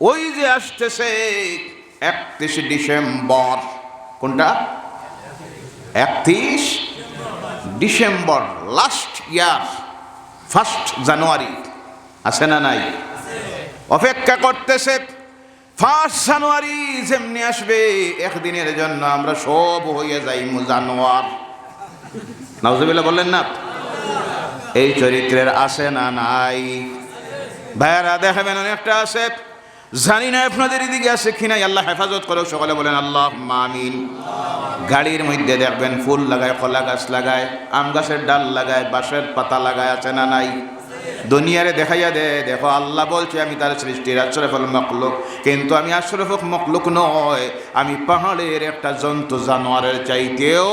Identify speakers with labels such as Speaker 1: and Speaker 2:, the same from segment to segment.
Speaker 1: ওই যে আসতেছে একত্রিশ ডিসেম্বর। কোনটা? একত্রিশ December last year first January আছে না নাই? অপেক্ষা করতেছে ফার্স্ট জানুয়ারি যেমনি আসবে, একদিনের জন্য আমরা সব হয়ে যাই জানোয়ার। নাউজুবিল্লাহ বললেন না? এই চরিত্রের আছে না নাই? ভাইয়ারা দেখাবেন অনেকটা আছে। জানি না আপনাদের এদিকে আছে কিনা আল্লাহ হেফাজত করো। সকলে বলেন আল্লাহ মামিন গাড়ির মধ্যে দেখবেন ফুল লাগায়, কলা গাছ লাগায়, আম গাছের ডাল লাগায়, বাঁশের পাতা লাগায়, আছে না নাই? দুনিয়ারে দেখাইয়া দে, দেখো আল্লাহ বলছে, আমি তার সৃষ্টির আশরফল মকলুক কিন্তু আমি আশরফ মকলুক নয়, আমি পাহাড়ের একটা জন্তু জানোয়ারের চাইতেও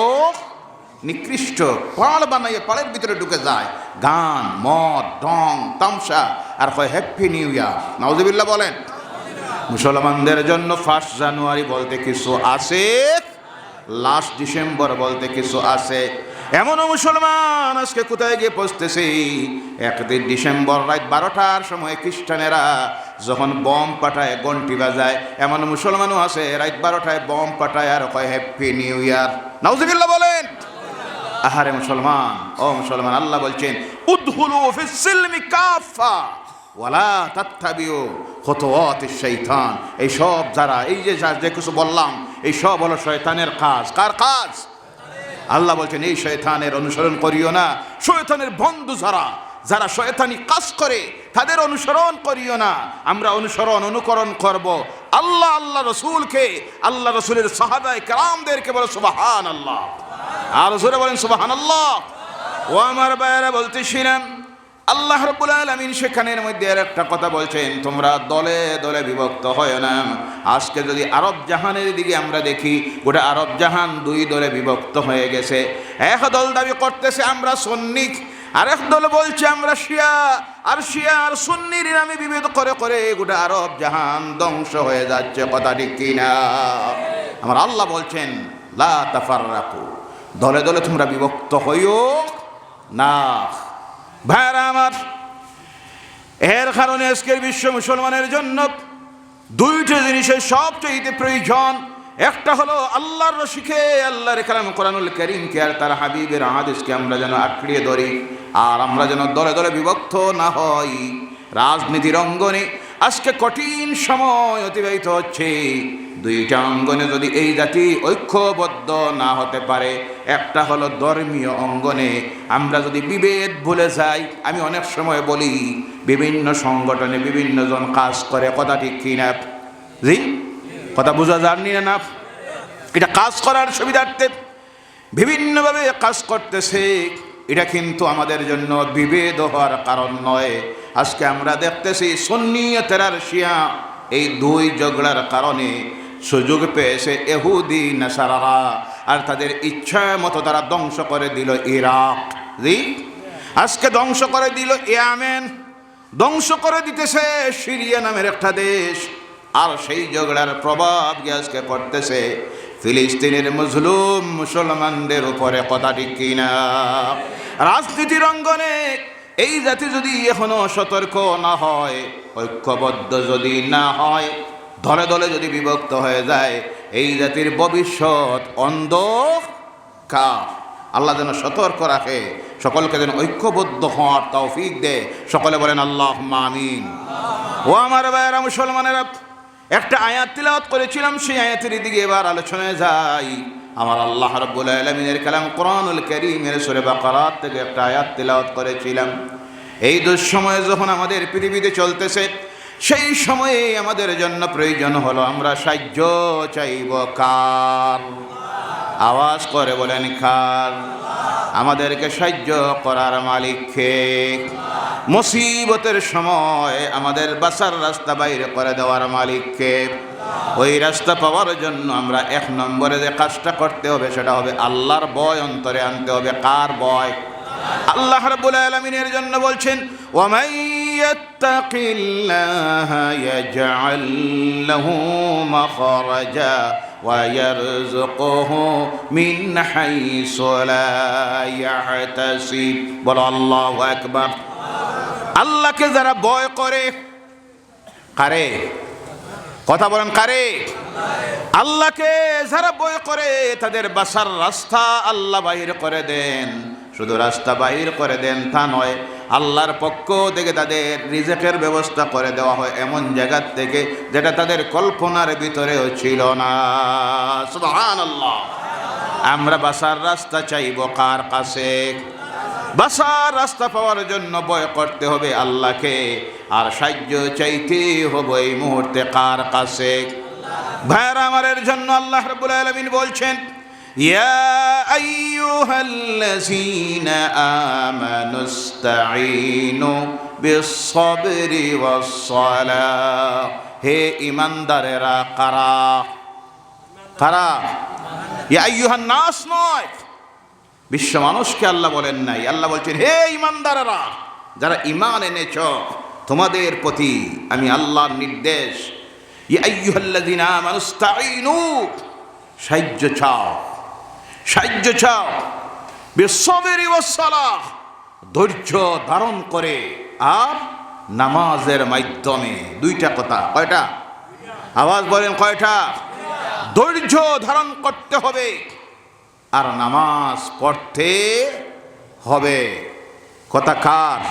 Speaker 1: নিকৃষ্ট। পাড় বানাইয়ে পাড়ের ভিতরে ঢুকে যায়। গান, মদ, ডং, তামসা, আর হয় হ্যাপি নিউ ইয়ার নওয়াজবিল্লাহ বলেন। মুসলমানদের জন্য ফার্স্ট জানুয়ারি বলতে কিছু আছে লাস্ট ডিসেম্বর বলতে কিছু আছে। এমনও মুসলমান আজকে কোথায় গিয়ে পৌঁছতেছি? একদিন ডিসেম্বর রাত বারোটার সময় খ্রিস্টানেরা যখন বম পাঠায় ঘন্টি বাজায় এমন মুসলমানও আছে, রাত বারোটায় বম পাঠায় আর কয় হ্যাপি নিউ ইয়ার নাউজুবিল্লাহ বলেন। আহারে মুসলমান, ও মুসলমান, আল্লাহ বলছেন উদ্হুলু ফিসিলমি কাফা ওয়ালা তাত্তাবিউ খুতুওয়াত শাইতান এই সব যারা, এই যে যা কিছু বললাম, এই সব হলো শয়তানের কাজ। কার কাজ? আল্লাহ বলছেন, এই শয়তানের অনুসরণ করিও না। শয়তানের বন্ধু যারা যারা শয়তানি কাজ করে, তাদের অনুসরণ করিও না। আমরা অনুসরণ, অনুকরণ করব। আল্লাহ আল্লাহ রসুলকে, আল্লাহ রসুলের সাহাবায় কালামদেরকে বলে সুবাহান আল্লাহ আর জোরে বলেন সুবাহান আল্লাহ ও আমার বাইরা বলতেছিলাম আল্লাহ রব্বুল আলমিন সেখানের মধ্যে আর একটা কথা বলছেন, তোমরা দলে দলে বিভক্ত হয় না। আজকে যদি আরব জাহানের দিকে আমরা দেখি, গোটা আরব জাহান দুই দলে বিভক্ত হয়ে গেছে। এক দল দাবি করতেছে, আমরা সন্নিক আরেক দল বলছে, আমরা শিয়া। আর শিয়া আর সুন্নির নামে বিভেদ করে করে গোটা আরব জাহান ধ্বংস হয়ে যাচ্ছে, কথা ঠিক কিনা আমার আল্লাহ বলছেন, লা তাফার রাখো দলে দলে তোমরা বিভক্ত হইও না। ভাইরা আমার, এর কারণে আজকের বিশ্ব মুসলমানের জন্য দুইটি জিনিসের সবচেয়ে প্রয়োজন। একটা হলো আল্লাহর রশিখে আল্লাহর কালাম কোরআনুল করিমকে আর তার হাবিবের আদেশকে আমরা যেন আঁকড়িয়ে ধরি, আর আমরা যেন দলে দলে বিভক্ত না হই। রাজনীতির অঙ্গনে আজকে কঠিন সময় অতিবাহিত হচ্ছে। দুইটা অঙ্গনে যদি এই জাতি ঐক্যবদ্ধ না হতে পারে, একটা হলো ধর্মীয় অঙ্গনে। আমরা যদি বিভেদ ভুলে যাই, আমি অনেক সময় বলি, বিভিন্ন সংগঠনে বিভিন্ন জন কাজ করে, কথা ঠিক কিনা জি? কথা বোঝা যাননি না? এটা কাজ করার সুবিধার্থে বিভিন্নভাবে কাজ করতেছে। এটা কিন্তু আমাদের জন্য বিভেদ হওয়ার কারণ নয়। আজকে আমরা দেখতেছি সন্নিয়তের শিয়া এই দুই ঝগড়ার কারণে সুযোগ পেয়েছে এহুদি, নাসারারা, আর তাদের ইচ্ছা মতো তারা ধ্বংস করে দিল ইরাক। আজকে ধ্বংস করে দিল ইয়ামেন, ধ্বংস করে দিতেছে সিরিয়া নামের একটা দেশ। আর সেই ঝগড়ার প্রভাব আজকে পড়তেছে? ফিলিস্তিনের মুসলুম মুসলমানদের উপরে কথা ঠিক কিনা? রাজনীতির অঙ্গনে এই জাতি যদি এখনও সতর্ক না হয়, ঐক্যবদ্ধ যদি না হয় দলে দলে যদি বিভক্ত হয়ে যায়, এই জাতির ভবিষ্যৎ অন্ধকার। আল্লাহ যেন সতর্ক রাখে, সকলকে যেন ঐক্যবদ্ধ হওয়ার তৌফিক দে। সকলে বলেন আল্লাহ মামিন ও আমার ভাইয়েরা মুসলমানেরা একটা আয়াত তিলাওয়াত করেছিলাম, সেই আয়াতের দিকে এবার আলোচনায় যাই আমার আল্লাহ রব্বুল আলমিনের কালাম কোরআনুল করিমের সুরে বাকারাত থেকে একটা আয়াত তিলাওয়াত করেছিলাম। এই দুঃসময়ে যখন আমাদের পৃথিবীতে চলতেছে, সেই সময়ে আমাদের জন্য প্রয়োজন হলো, আমরা সাহায্য চাইব কার? আওয়াজ করে বলেন, কার? আমাদেরকে সাহায্য করার মালিক মালিককে মুসিবতের সময় আমাদের বাসার রাস্তা বাইরে করে দেওয়ার মালিককে ওই রাস্তা পাওয়ার জন্য আমরা এক নম্বরে যে কাজটা করতে হবে সেটা হবে আল্লাহর বয় অন্তরে আনতে হবে কার বয় আল্লাহ রাব্বুল আলামিনের জন্য বলছেন ওয়ামাই ইয়াত্তাকিল্লাহা ইয়াজআল লাহু মাখরাজা ويرزقه من حيث لا يحتسب বলো আল্লাহু আকবার আল্লাহকে যারা ভয় করে, কারে? কথা বলেন, কারে? আল্লাহকে যারা বয় করে, তাদের বাসার রাস্তা আল্লাহ বাহির করে দেন। শুধু রাস্তা বাহির করে দেন তা নয়, আল্লাহর পক্ষ থেকে তাদের রিজেকের ব্যবস্থা করে দেওয়া হয় এমন জায়গার থেকে যেটা তাদের কল্পনার ভিতরেও ছিল না। আমরা বাসার রাস্তা চাইব কার কাছে? বাসার রাস্তা পাওয়ার জন্য বয় করতে হবে আল্লাহকে। আর সাহায্য চাইতে হবে এই মুহূর্তে কার কাছে? ভাইয়ারা, আমাদের জন্য আল্লাহ রাব্বুল আলামিন বলছেন, ইয়া আইয়ুহাল্লাযীনা আমানুস্তাঈনু বিস-সাবরি ওয়াস-সালাহ। হে ঈমানদারেরা, কারা? কারা? ইয়া আইয়ুহান নাস নয়। বিশ্ব মানুষকে আল্লাহ বলেন নাই। আল্লাহ বলছেন, হে ইমানদারেরা, যারা ইমান এনেছ, তোমাদের প্রতি আমি আল্লাহর নির্দেশ। সাহায্য চাও সাহায্য চাও। বিশ্ববেরি ধৈর্য ধারণ করে। আর নামাজের মাধ্যমে, দুইটা কথা, কয়টা? আওয়াজ বলেন কয়টা? ধৈর্য ধারণ করতে হবে। আর নামাজ পড়তে হবে। কথা কার?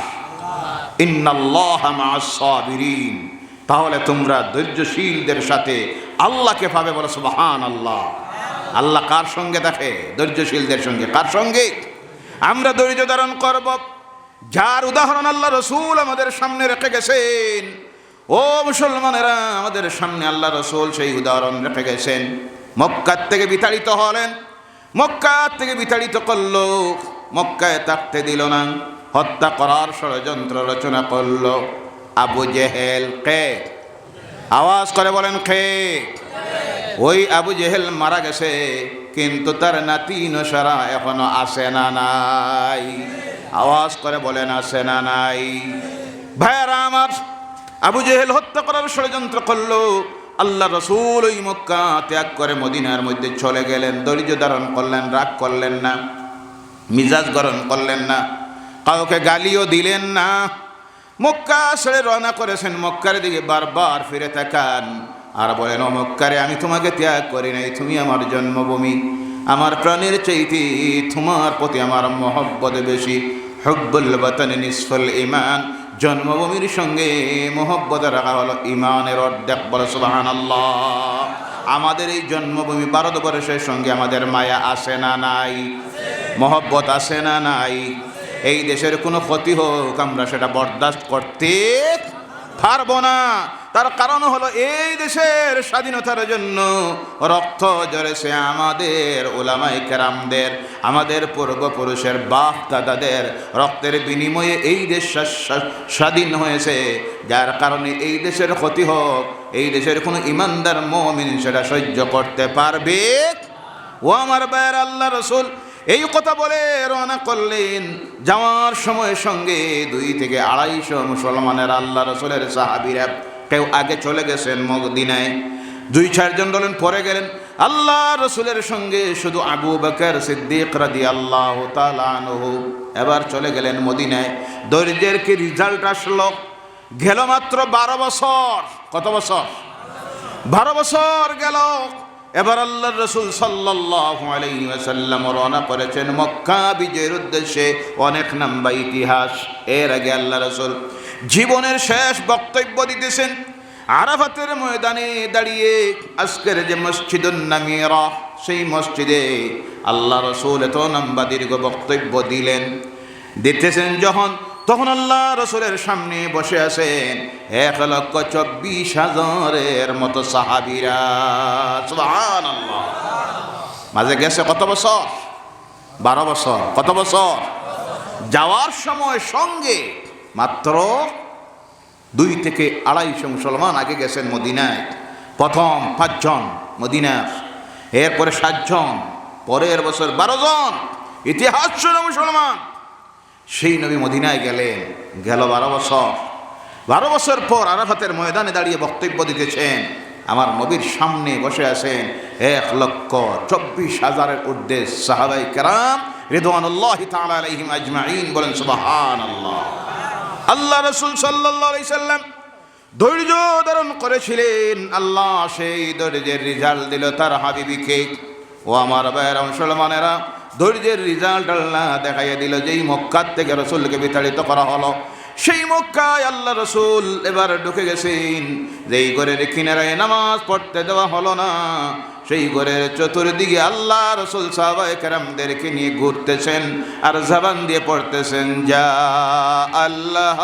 Speaker 1: ইন্নাল্লাহ মা'আস সাবিরিন। তাহলে তোমরা ধৈর্যশীলদের সাথে আল্লাহকে পাবে বলো সুবহান আল্লাহ আল্লাহ কার সঙ্গে দেখে? ধৈর্যশীলদের সঙ্গে। কার সঙ্গে? আমরা ধৈর্য ধারণ করব। যার উদাহরণ আল্লাহ রসুল আমাদের সামনে রেখে গেছেন। ও মুসলমানেরা, আমাদের সামনে আল্লাহ রসুল সেই উদাহরণ রেখে গেছেন। মক্কার থেকে বিতাড়িত হলেন। মক্কার থেকে বিতাড়িত করল। মক্কায় থাকতে দিল না। হত্যা করার ষড়যন্ত্র রচনা করল। আবু জেহেল কে? আওয়াজ করে বলেন খে ওই আবু জেহেল মারা গেছে, কিন্তু তার নাতি নসারা এখনও আসে না নাই। আওয়াজ করে বলেন, আসে না নাই। ভাইয়ারা আমার, আবু জেহেল হত্যা করার ষড়যন্ত্র করল। আল্লাহ রসুল ওই মক্কা ত্যাগ করে মদিনার মধ্যে চলে গেলেন। ধৈর্য ধারণ করলেন, রাগ করলেন না, মিজাজ গরম করলেন না, কাউকে গালিও দিলেন না। মক্কা ছেড়ে রওনা করেছেন, মক্কার দিকে বারবার ফিরে তাকান। আর বলেন মক্কারে, আমি তোমাকে ত্যাগ করি নাই, তুমি আমার জন্মভূমি, আমার প্রাণের চাইতে তোমার প্রতি আমার মহব্বত বেশি। হব্বুল বাতানি নিসফল ইমান জন্মভূমির সঙ্গে মোহব্বত রাখা হলো ইমানের অর্ধেক বলে সুবাহান আমাদের এই জন্মভূমি ভারতবর্ষের সঙ্গে আমাদের মায়া আসে না নাই, মহব্বত আসে না নাই। এই দেশের কোনো ক্ষতি হোক, আমরা সেটা বরদাস্ত করতে পারব না। তার কারণ হলো এই দেশের স্বাধীনতার জন্য রক্ত জড়েছে আমাদের ওলামাই কেরামদের, আমাদের পূর্বপুরুষের বাপ দাদাদের রক্তের বিনিময়ে এই দেশ স্বা- স্বা- স্বাধীন হয়েছে। যার কারণে এই দেশের ক্ষতি হোক, এই দেশের কোনো ইমানদার মমিন সেটা সহ্য করতে পারবে। ও আমার বায়ের আল্লাহ রসুল এই কথা বলে রওনা করলেন। যাওয়ার সময় সঙ্গে দুই থেকে আড়াইশো মুসলমানের আল্লাহ রসুলের সাহাবিরা। কেউ আগে চলে গেছেন মদিনায়। দুই চারজন বলেন পরে গেলেন। আল্লাহ রসুলের সঙ্গে শুধু আবু বকর সিদ্দিক রাদি আল্লাহ তালানহু এবার চলে গেলেন মদিনায়। দরিদ্রের কি রেজাল্ট আসলো? গেল মাত্র বারো বছর। কত বছর? বারো বছর গেল। এবার আল্লাহ রসুল আলাইহি রওনা করেছেন মক্কা বিজয়ের উদ্দেশ্যে অনেক নাম্বা ইতিহাস। এর আগে আল্লাহ রসুল জীবনের শেষ বক্তব্য দিতেছেন, আরাফাতের ময়দানে দাঁড়িয়ে আজকের যে মসজিদুন নামিরা, সেই মসজিদে আল্লাহ রসুল এত নাম্বা দীর্ঘ বক্তব্য দিলেন। দিতেছেন যখন তখন আল্লাহ রসুলের সামনে বসে আছেন, এক লক্ষ চব্বিশ হাজারের মতো সাহাবিরা। মাঝে গেছে কত বছর? বারো বছর। কত বছর? যাওয়ার সময় সঙ্গে মাত্র দুই থেকে আড়াইশো মুসলমান আগে গেছেন মদিনায়। প্রথম পাঁচজন মদিনা এরপরে সাতজন, পরের বছর বারো জন। ইতিহাস ছিল মুসলমান। সেই নবী মদিনায় গেলেন। গেল বারো বছর। বারো বছর পর আরাফাতের ময়দানে দাঁড়িয়ে বক্তব্য দিতেছেন। আমার নবীর সামনে বসে আছেন এক লক্ষ চব্বিশ হাজারের উর্ধে সাহাবাই কেরাম তাআলা আলাইহিম আজমাইন বলেন, সুবহানাল্লাহ। আল্লাহ রসুল সাল্লাল্লাহু আলাইহি সাল্লাম ধৈর্য ধারণ করেছিলেন। আল্লাহ সেই ধৈর্যের রেজাল্ট দিল তার হাবিবিকে। ও আমার ভাইয়েরা, মুসলমানেরা ধৈর্যের রেজাল্ট আল্লাহ দেখাইয়া দিল, যেই মক্কার থেকে রসুলকে বিতাড়িত করা হলো। সেই মক্কায় আল্লাহ রসুল এবার ঢুকে গেছেন। যেই ঘরের কিনারায় নামাজ পড়তে দেওয়া হলো না, সেই ঘরের চতুর্দিকে আল্লাহ রসুল সাহাবাই কেরামদেরকে নিয়ে ঘুরতেছেন আর জবান দিয়ে পড়তেছেন, যা আল্লাহ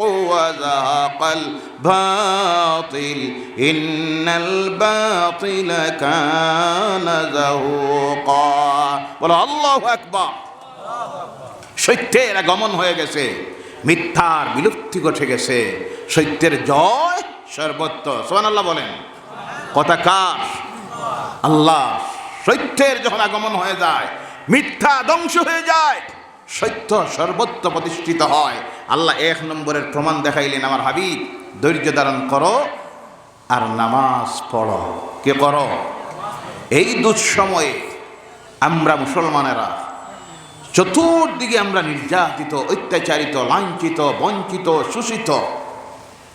Speaker 1: وزهق الباطل إن الباطل كان زهوقا বলো আল্লাহ আকবার সত্যের আগমন হয়ে গেছে মিথ্যার বিলুপ্তি ঘটে গেছে সত্যের জয় সর্বত্র সোহান আল্লাহ বলেন কথা কার আল্লাহ সত্যের যখন আগমন হয়ে যায় মিথ্যা ধ্বংস হয়ে যায় সত্য সর্বত্র প্রতিষ্ঠিত হয়। আল্লাহ এক নম্বরের প্রমাণ দেখাইলেন, আমার হাবিব, ধৈর্য ধারণ করো আর নামাজ পড়ো। কে করো? এই দুঃসময়ে আমরা মুসলমানেরা চতুর্দিকে আমরা নির্যাতিত, অত্যাচারিত, লাঞ্ছিত, বঞ্চিত, শোষিত।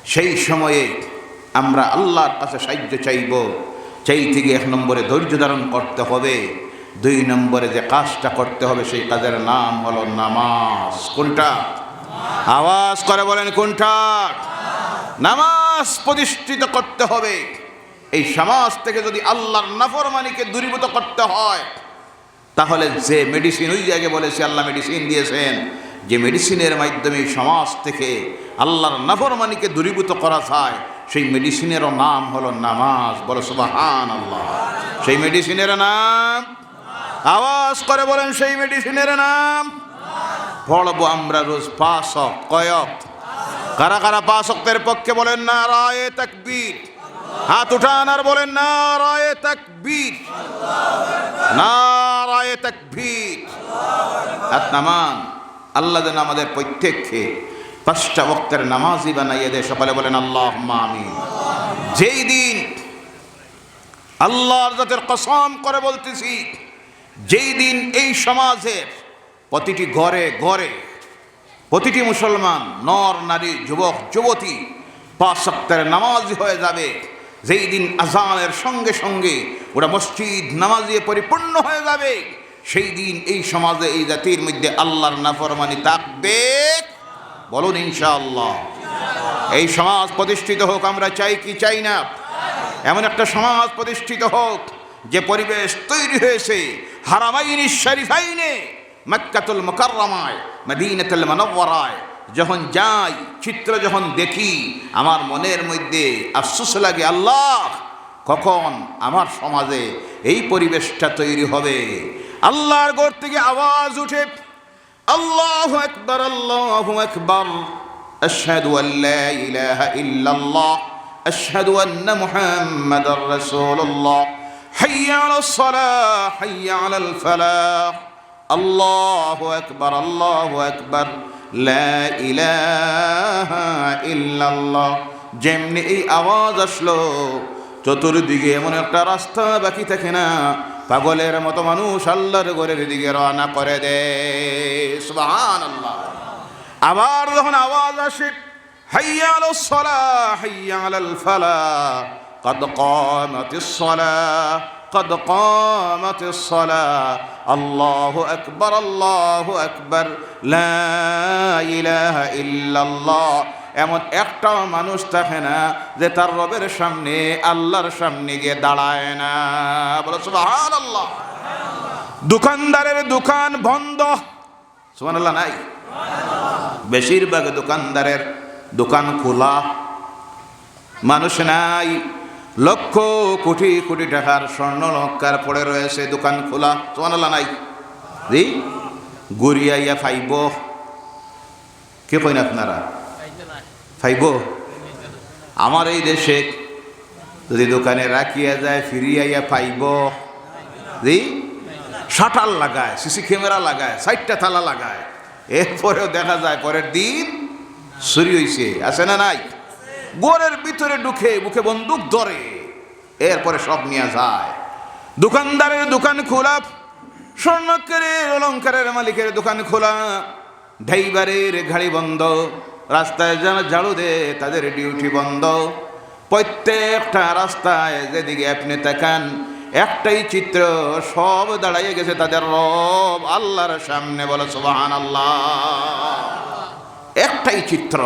Speaker 1: সেই সময়ে আমরা আল্লাহর কাছে সাহায্য চাইব। চাই থেকে এক নম্বরে ধৈর্য ধারণ করতে হবে। দুই নম্বরে যে কাজটা করতে হবে সেই কাজের নাম হলো নামাজ। কোনটা? আওয়াজ করে বলেন কোনটা? নামাজ প্রতিষ্ঠিত করতে হবে। এই সমাজ থেকে যদি আল্লাহর নাফরমানিকে দূরীভূত করতে হয়, তাহলে যে মেডিসিন ওই জায়গায় বলেছে আল্লাহ মেডিসিন দিয়েছেন, যে মেডিসিনের মাধ্যমে সমাজ থেকে আল্লাহর নাফরমানিকে দূরীভূত করা যায়, সেই মেডিসিনেরও নাম হলো নামাজ। বলো সুবাহান আল্লাহ সেই মেডিসিনের নাম আওয়াজ করে বলেন, সেই মেডিসিনের নাম? পড়ব আমরা রোজ পাঁচ কয়ক? কারা কারা পাঁচ অক্তের পক্ষে বলেন না রায় তাকবীর। হাত উঠান আর বলেন না রায় তাকবীর। নারায় তাকবীর। হাত নামান। আল্লাহ যেন আমাদের প্রত্যেককে পাঁচটা বক্তের নামাজি বানাইয়ে দেয়। সকালে বলেন আল্লাহ আমিন। যেই দিন আল্লাহর জাতের কসম করে বলতেছি যেই দিন এই সমাজের প্রতিটি ঘরে ঘরে প্রতিটি মুসলমান, নর, নারী, যুবক, যুবতী পাঁচ সপ্তাহের নামাজি হয়ে যাবে। যেই দিন আজানের সঙ্গে সঙ্গে ওরা মসজিদ নামাজিয়ে পরিপূর্ণ হয়ে যাবে, সেই দিন এই সমাজে, এই জাতির মধ্যে আল্লাহর নাফরমানি থাকবে। বলুন ইনশাআল্লাহ। এই সমাজ প্রতিষ্ঠিত হোক, আমরা চাই কি চাই না। এমন একটা সমাজ প্রতিষ্ঠিত হোক, যে পরিবেশ তৈরি হয়েছে হারামাইনি, শরীফাইনে, মক্কাতুল মোকাররমায়, মদিনাতুল মনওয়ারায়। যখন যাই, চিত্র যখন দেখি, আমার মনের মধ্যে আফসোস লাগে, আল্লাহ, কখন আমার সমাজে এই পরিবেশটা তৈরি হবে? আল্লাহর ঘর থেকে আওয়াজ উঠে, আল্লাহ একবার আল্লাহ একবার আশহাদু আল্লা ইলাহা ইল্লাল্লাহ, আশহাদু আন্না মুহাম্মাদার রাসূলুল্লাহ। ইল্লাল্লাহ। যেমনি এই আওয়াজ আসলো, চতুর্দিকে এমন একটা রাস্তা বাকি থাকে না। পাগলের মতো মানুষ আল্লাহর গরের দিকে রওনা করে দে। আবার যখন আওয়াজ আসে হাইয়াল আলাস সালাহ, হাইয়া قد قامت الصلاة قد قامت الصلاة الله أكبر الله أكبر لا إله إلا الله এমন একটাও মানুষ থাকে না যে তার রবের সামনে আল্লাহর সামনে গিয়ে দাঁড়ায় না বলো সুবাহান আল্লাহ দোকানদারের দোকান বন্ধ সুবান আল্লাহ নাই বেশিরভাগ দোকানদারের দোকান খোলা মানুষ নাই লক্ষ কোটি কোটি টাকার স্বর্ণ লঙ্কার পড়ে রয়েছে দোকান খোলা। তোমার নাই। জি? গড়িয়াইয়া ফাইব। কে কইন আপনারা? ফাইব। আমার এই দেশে যদি দোকানে রাখিয়া যায়, ফিরিয়াইয়া পাইব জি? শাটার লাগায়, সিসি ক্যামেরা লাগায় সাইডটা থালা লাগায়। এরপরেও দেখা যায় পরের দিন চুরি হইছে। আছে না নাই? গোরের ভিতরে ঢুকে মুখে বন্দুক ধরে, এরপরে সব নিয়ে যায়। দোকানদারের দোকান খোলা স্বর্ণকারের অলঙ্কারের মালিকের দোকান খোলা। ড্রাইভারের গাড়ি বন্ধ, রাস্তায় যেন ঝাড়ু দে তাদের ডিউটি বন্ধ। প্রত্যেকটা রাস্তায় যেদিকে আপনি তাকান, একটাই চিত্র, সব দাঁড়াইয়ে গেছে তাদের রব, আল্লাহর সামনে বলে সুবাহান আল্লাহ একটাই চিত্র।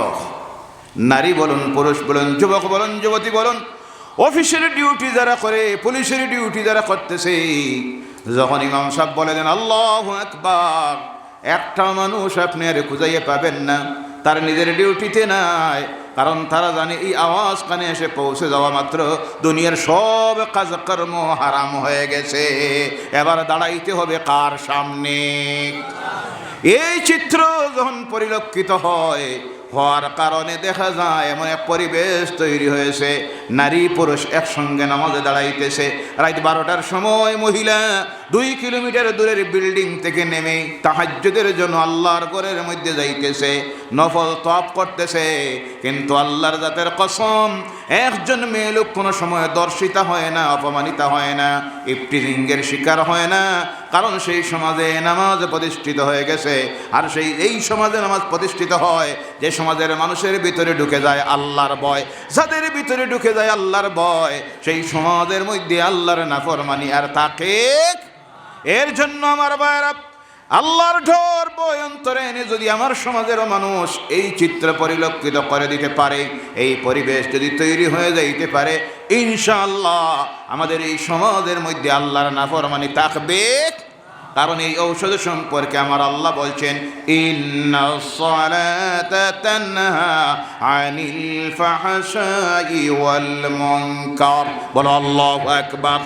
Speaker 1: নারী বলুন, পুরুষ বলুন, যুবক বলুন, যুবতী বলুন, অফিসের ডিউটি যারা করে, পুলিশের ডিউটি যারা করতেছে, যখন ইমাম সাহেব বলে দেন, আল্লাহ একবার একটা মানুষ আপনি আর খুঁজাইয়ে পাবেন না, তার নিজের ডিউটিতে নাই, কারণ তারা জানে এই আওয়াজ কানে এসে পৌঁছে যাওয়া মাত্র দুনিয়ার সব কাজকর্ম হারাম হয়ে গেছে। এবার দাঁড়াইতে হবে কার সামনে? এই চিত্র যখন পরিলক্ষিত হয় হওয়ার কারণে দেখা যায় এমন এক পরিবেশ তৈরি হয়েছে নারী পুরুষ একসঙ্গে নামাজে দাঁড়াইতেছে রাত বারোটার সময় মহিলা দুই কিলোমিটার দূরের বিল্ডিং থেকে নেমে তাহাজ্যদের জন্য আল্লাহর ঘরের মধ্যে যাইতেছে, নফল তপ করতেছে। কিন্তু আল্লাহর জাতের কসম, একজন মেয়ে লোক কোনো সময় দর্শিতা হয় না, অপমানিতা হয় না ইফটিজিংয়ের শিকার হয় না। কারণ সেই সমাজে নামাজ প্রতিষ্ঠিত হয়ে গেছে। আর সেই, এই সমাজে নামাজ প্রতিষ্ঠিত হয়, যে সমাজের মানুষের ভিতরে ঢুকে যায় আল্লাহর ভয়। যাদের ভিতরে ঢুকে যায় আল্লাহর ভয়, সেই সমাজের মধ্যে আল্লাহর নাফরমানি, আর তাকে এর জন্য আমার ভাইরা আল্লাহর ঢোর বই অন্তরে এনে যদি আমার সমাজেরও মানুষ এই চিত্র পরিলক্ষিত করে দিতে পারে, এই পরিবেশ যদি তৈরি হয়ে যাইতে পারে, ইনশাআল্লাহ আমাদের এই সমাজের মধ্যে আল্লাহর নাফরমানি থাকবে। কারণ এই ঔষধ সম্পর্কে আমার আল্লাহ বলছেন বলো, আল্লাহ আকবার।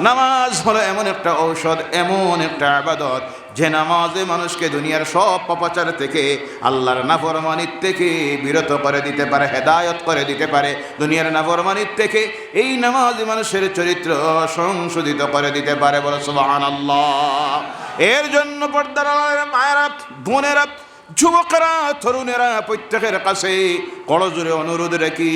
Speaker 1: নামাজ হলো এমন একটা ঔষধ, এমন একটা আবাদত যে নামাজে মানুষকে দুনিয়ার সব অপচার থেকে আল্লাহর নাফরমানির থেকে বিরত করে দিতে পারে, হেদায়ত করে দিতে পারে, দুনিয়ার নাফরমানির থেকে এই নামাজ মানুষের চরিত্র সংশোধিত করে দিতে পারে বলে সুবাহান আল্লাহ এর জন্য পর্দার মায়েরা, বোনেরা যুবকরা, তরুণেরা প্রত্যেকের কাছে করজোরে অনুরোধ রাখি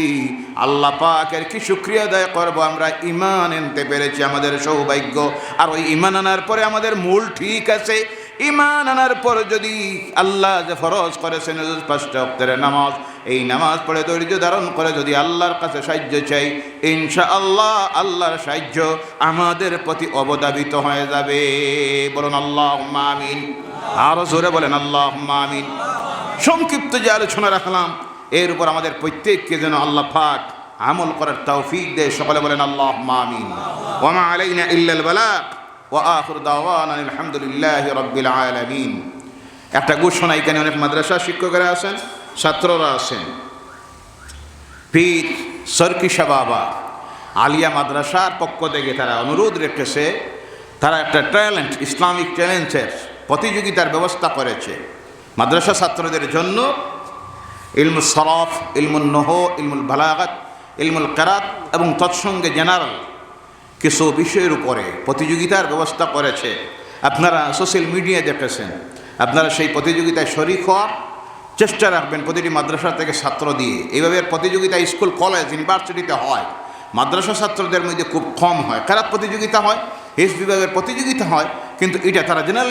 Speaker 1: আল্লাহ পাকের কি শুক্রিয়া আদায় করব, আমরা ইমান আনতে পেরেছি আমাদের সৌভাগ্য। আর ওই ইমান আনার পরে আমাদের মূল ঠিক আছে। ইমান আনার পর যদি আল্লাহ যে ফরজ করেছেন পাঁচটা অক্টের নামাজ, এই নামাজ পড়ে ধৈর্য ধারণ করে যদি আল্লাহর কাছে সাহায্য চাই ইনশা আল্লাহ আল্লাহর সাহায্য আমাদের প্রতি অবদাবিত হয়ে যাবে। বলুন আল্লাহ আমিন। আরও জোরে বলেন আল্লাহ আমিন। সংক্ষিপ্ত যে আলোচনা রাখলাম, এর উপর আমাদের প্রত্যেককে যেন আল্লাহ পাক আমল করার তৌফিক দেয়। সকলে বলেন আল্লাহ আমিন। ওমা আলাইনা ইল্লাল বালাক ওয়া আখির দাওয়ানা আলহামদুলিল্লাহ রাব্বিল আলামিন। একটা ঘোষণা, এখানে অনেক মাদ্রাসা শিক্ষকেরা আছেন, ছাত্ররা আছেন। পীর সরকিশা বাবা আলিয়া মাদ্রাসার পক্ষ থেকে তারা অনুরোধ রেখেছে, তারা একটা ট্যালেন্ট, ইসলামিক ট্যালেন্টের প্রতিযোগিতার ব্যবস্থা করেছে। মাদ্রাসা ছাত্রদের জন্য ইলমুল সরফ ইলমুল নহ, ইলমুল বালাগাত, ইলমুল কারাত এবং তৎসঙ্গে জেনারেল কিছু বিষয়ের উপরে প্রতিযোগিতার ব্যবস্থা করেছে। আপনারা সোশ্যাল মিডিয়া দেখেছেন, আপনারা সেই প্রতিযোগিতায় শরিক হওয়ার চেষ্টা রাখবেন প্রতিটি মাদ্রাসা থেকে ছাত্র দিয়ে। এইভাবে প্রতিযোগিতা স্কুল, কলেজ, ইউনিভার্সিটিতে হয়। মাদ্রাসা ছাত্রদের মধ্যে খুব কম হয়। খারাপ প্রতিযোগিতা হয়, হিস বিভাগের প্রতিযোগিতা হয়, কিন্তু এটা তারা জেনারেল